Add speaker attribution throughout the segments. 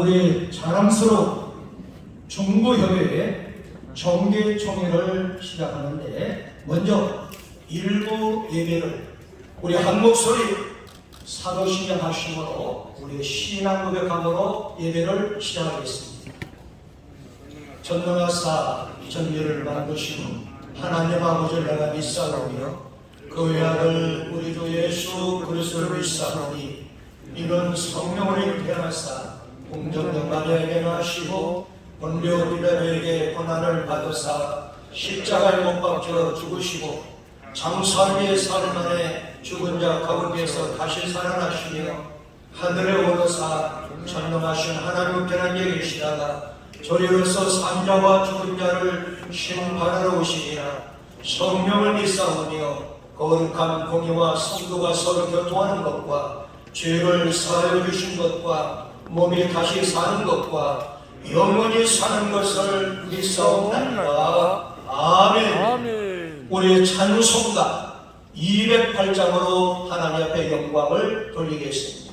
Speaker 1: 우리 자랑스러운 중부협의회 정기총회를 시작하는데 먼저 일부 예배를 우리 한 목소리 사도신경 하심으로 우리 신앙 고백함으로 예배를 시작하겠습니다. 전능하사 전미를 만드시는 하나님 아버지를 내가 믿사오며 그 외아들 우리 주 예수 그리스도를 믿사오니 이는 성령을 태어나사 공정된 마리아에게 나시고 본료 빌라에게 고난을 받으사 십자가에 못 박혀 죽으시고 장사위에 사흘 만에 죽은 자 가운데서 다시 살아나시며 하늘에 오르사 전능하신 하나님 편안에 계시다가 저리로서 산자와 죽은 자를 심판하러 오시니라. 성령을 믿사오며 거룩한 공의와 성도가 서로 교통하는 것과 죄를 사하여 주신 것과 몸이 다시 사는 것과 영원히 사는 것을 믿사옵나이다 아멘
Speaker 2: 아멘.
Speaker 1: 우리의 찬송가 208장으로 하나님 앞에 영광을 돌리겠습니다.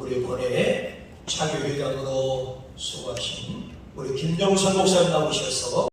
Speaker 1: 우리 본회의 차교회장으로 수고하신 우리 김정선 목사님 나오셔서